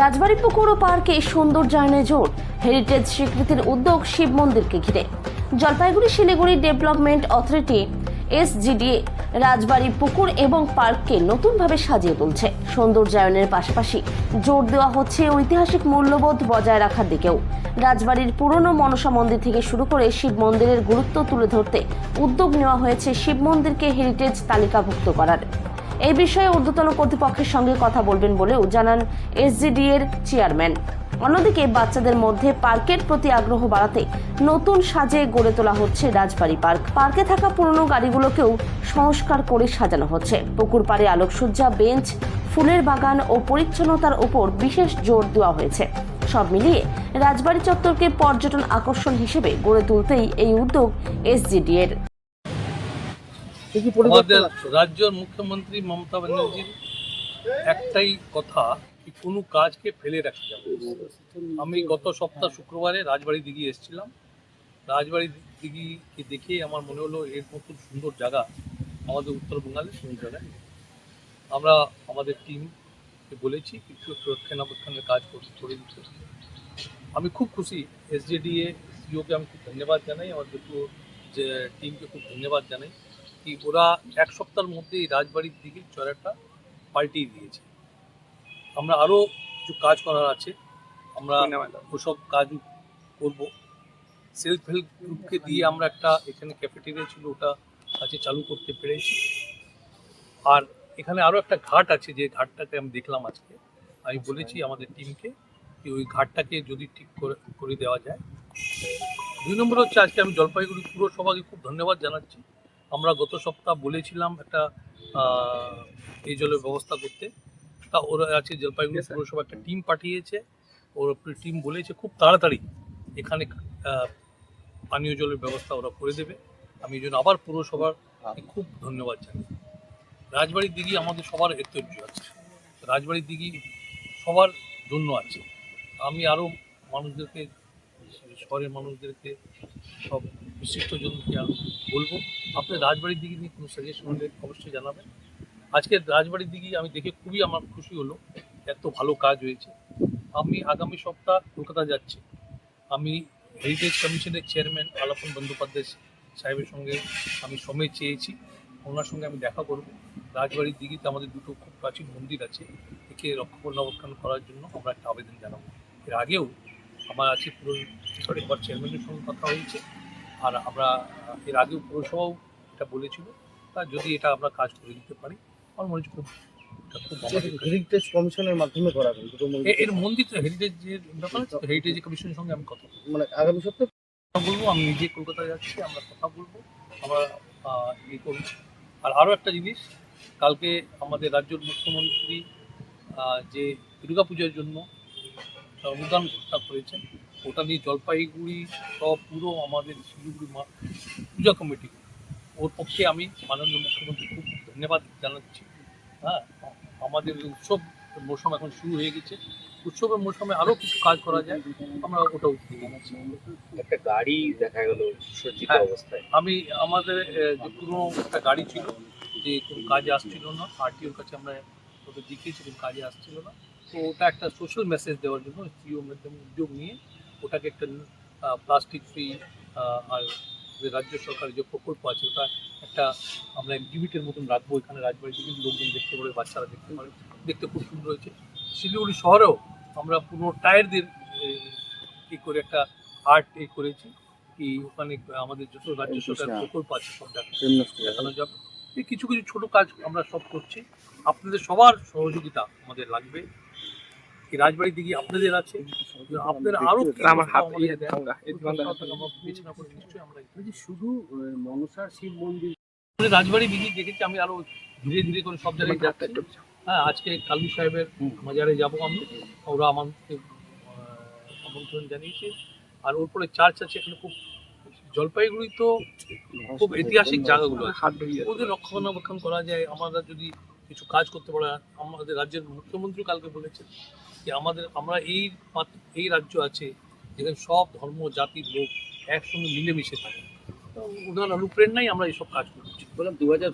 রাজবাড়ী পুকুর ও পার্কে সৌন্দর্যায়নে জোর। হেরিটেজ স্বীকৃতির উদ্যোগ শিব মন্দিরকে ঘিরে। Jalpaiguri Siliguri development authority SGDA রাজবাড়ি পুকুর এবং পার্ককে নতুনভাবে সাজিয়ে তুলছে। সৌন্দর্যায়নের পাশাপাশি জোর দেওয়া হচ্ছে ঐতিহাসিক মূল্যবোধ বজায় রাখার দিকেও। রাজবাড়ির পুরনো মনসা মন্দির থেকে শুরু করে শিব মন্দিরের গুরুত্ব তুলে ধরতে উদ্যোগ নেওয়া হয়েছে শিব মন্দিরকে হেরিটেজ তালিকাভুক্ত করার। এই বিষয়ে ঊর্ধ্বতন কর্তৃপক্ষের সঙ্গে কথা বলবেন বলেও জানান এসজিডি এর চেয়ারম্যান। অন্যদিকে বাচ্চাদের মধ্যে পার্কের প্রতি আগ্রহ বাড়াতে নতুন সাজে গড়ে তোলা হচ্ছে রাজবাড়ি পার্ক। পার্কে থাকা পুরনো গাড়িগুলোকেও সংস্কার করে সাজানো হচ্ছে। পুকুর পাড়ে আলোকসজ্জা, বেঞ্চ, ফুলের বাগান ও পরিচ্ছন্নতার উপর বিশেষ জোর দেওয়া হয়েছে। সব মিলিয়ে রাজবাড়ি চত্বরকে পর্যটন আকর্ষণ হিসেবে গড়ে তুলতেই এই উদ্যোগ এসজিডি এর আমাদের রাজ্যের মুখ্যমন্ত্রী মমতা ব্যানার্জির একটাই কথা কি কোনো কাজকে ফেলে রাখা যাবে। আমি গত সপ্তাহ শুক্রবারে রাজবাড়ি দিঘি এসেছিলাম। রাজবাড়ি দিঘিকে দেখে আমার মনে হলো এর মতন সুন্দর জায়গা আমাদের উত্তরবঙ্গালে কোনো জায়গায় আমরা আমাদের টিমকে বলেছি কিছু রক্ষণাবেক্ষণের কাজ করে দিতে। আমি খুব খুশি এসজেডিএ সিওকে আমি খুব ধন্যবাদ জানাই। আমার দুটো যে টিমকে খুব ধন্যবাদ জানাই। কি ওরা এক সপ্তাহের মধ্যে এই রাজবাড়ির দিকে চড়াটা পাল্টিয়ে দিয়েছে। আমরা আরও কিছু কাজ করার আছে। আমরা ওসব কাজ করব। সেলফ হেল্প গ্রুপকে দিয়ে আমরা একটা এখানে ক্যাফেটেরিয়া ছিল ওটা কাছে চালু করতে পেরেছি। আর এখানে আরও একটা ঘাট আছে যে ঘাটটাকে আমি দেখলাম আজকে। আমি বলেছি আমাদের টিমকে যে ওই ঘাটটাকে যদি ঠিক করে করে দেওয়া যায়। দুই নম্বর হচ্ছে আজকে আমি জলপাইগুড়ি পুরসভাকে খুব ধন্যবাদ জানাচ্ছি। আমরা গত সপ্তাহ বলেছিলাম একটা এই জলের ব্যবস্থা করতে। তা ওরা আছে জলপাইগুড়ি পুরসভা একটা টিম পাঠিয়েছে। ওর টিম বলেছে খুব তাড়াতাড়ি এখানে পানীয় জলের ব্যবস্থা ওরা করে দেবে। আমি এই জন্য আবার পুরসভার খুব ধন্যবাদ জানাই। রাজবাড়ির দিঘি আমাদের সবার ঐতিহ্য আছে। রাজবাড়ির দিঘি সবার জন্য আছে। আমি আরও মানুষদেরকে শহরের মানুষদেরকে সব বিশিষ্টজনকে আরও বলব। আপনি রাজবাড়ির দিকে নিয়ে কোনো সাজেশন হলে অবশ্যই জানাবেন। আজকে রাজবাড়ির দিকে আমি দেখে খুবই আমার খুশি হলো এত ভালো কাজ হয়েছে। আমি আগামী সপ্তাহ কলকাতা যাচ্ছি। আমি হেরিটেজ কমিশনের চেয়ারম্যান আলাপন বন্দ্যোপাধ্যায় সাহেবের সঙ্গে আমি সময় চেয়েছি। ওনার সঙ্গে আমি দেখা করব। রাজবাড়ির দিঘিতে আমাদের দুটো খুব প্রাচীন মন্দির আছে। একে রক্ষণাবেক্ষণ করার জন্য আমরা একটা আবেদন জানাব। এর আগেও আমার আছে পুরো একবার চেয়ারম্যানের সঙ্গে কথা হয়েছে। আর আমরা এর আগেও পুরসভাও এটা বলেছিল তা যদি এটা আমরা কাজ করে দিতে পারি আমার মনে হচ্ছে খুব হেরিটেজ কমিশনের মাধ্যমে দুটো এর মন্দির তো হেরিটেজের ব্যাপার আছে হেরিটেজ কমিশনের সঙ্গে আমি কথা বলব। মানে আগামী সপ্তাহে? বলব আমি নিজে কলকাতা যাচ্ছি আমরা কথা বলব আমরা ইয়ে করব। আর আরও একটা জিনিস কালকে আমাদের রাজ্যের মুখ্যমন্ত্রী যে দুর্গা পূজার জন্য অনুদান ঘোষণা করেছেন ওটা নিয়ে জলপাইগুড়ি সব পুরো আমাদের শিলিগুড়ি মা পূজা কমিটি। ওর পক্ষে আমি মাননীয় মুখ্যমন্ত্রী খুব ধন্যবাদ জানাচ্ছি। হ্যাঁ আমাদের উৎসব মৌসুম এখন শুরু হয়ে গেছে। উৎসবের মৌসুমে আরও কিছু কাজ করা যায় আমরা ওটা উদ্যোগ নিচ্ছি। একটা গাড়ি দেখা গেল সজ্জিত হ্যাঁ। অবস্থায়। আমি আমাদের যে পুরনো একটা গাড়ি ছিল যে কোনো কাজে আসছিল না আরটিওর কাছে আমরা ওটা দেখিয়েছি কোনো কাজে আসছিল না। তো ওটা একটা সোশ্যাল মেসেজ দেওয়ার জন্য সিও মাধ্যমে উদ্যোগ নিয়ে ওটাকে একটা প্লাস্টিক ফ্রি আর যে রাজ্য সরকারের যে প্রকল্প আছে ওটা একটা আমরা এক্সিবিটের মতন রাখব। এখানে রাজবাড়ি বিভিন্ন লোকজন দেখতে পারে বাচ্চারা দেখতে পারে। দেখতে খুব সুন্দর হয়েছে। শিলিগুড়ি শহরেও আমরা পুরো টায়ার দিয়ে কি করে একটা আর্ট এ করেছি কি ওখানে আমাদের যত রাজ্য সরকার প্রকল্প আছে সব দেখানো যাবে। এই কিছু কিছু ছোট কাজ আমরা সব করছি। আপনাদের সবার সহযোগিতা আমাদের লাগবে। এই রাজবাড়ির দিকে আপনাদের আছে? আপনাদের আরও আমার হাত বিবেচনা করে নিশ্চয়ই আমরা শুধু মনসার শিব মন্দির রাজবাড়ি দিকে দেখেছি আমি আরও ধীরে ধীরে করে সব জায়গায় যাচ্ছি। হ্যাঁ আজকে কালু সাহেবের মাজারে যাব আমি। ওরা আমাকে আমন্ত্রণ জানিয়েছে। আর ওর পরে চার্চ আছে এখানে খুব জলপাইগুড়ি তো খুব ঐতিহাসিক জায়গাগুলো আছে। ওদের রক্ষণাবেক্ষণ করা যায়। আমরা যদি কিছু কাজ করতে পারি আমাদের রাজ্যের মুখ্যমন্ত্রী কালকে বলেছেন যে আমাদের, আমরা এই এই রাজ্য আছে যেখানে সব ধর্ম, জাতির লোক একসঙ্গে মিলেমিশে থাকে। ওনার অনুপ্রেরণাই আমরা এইসব কাজ করছি। বললাম দু হাজার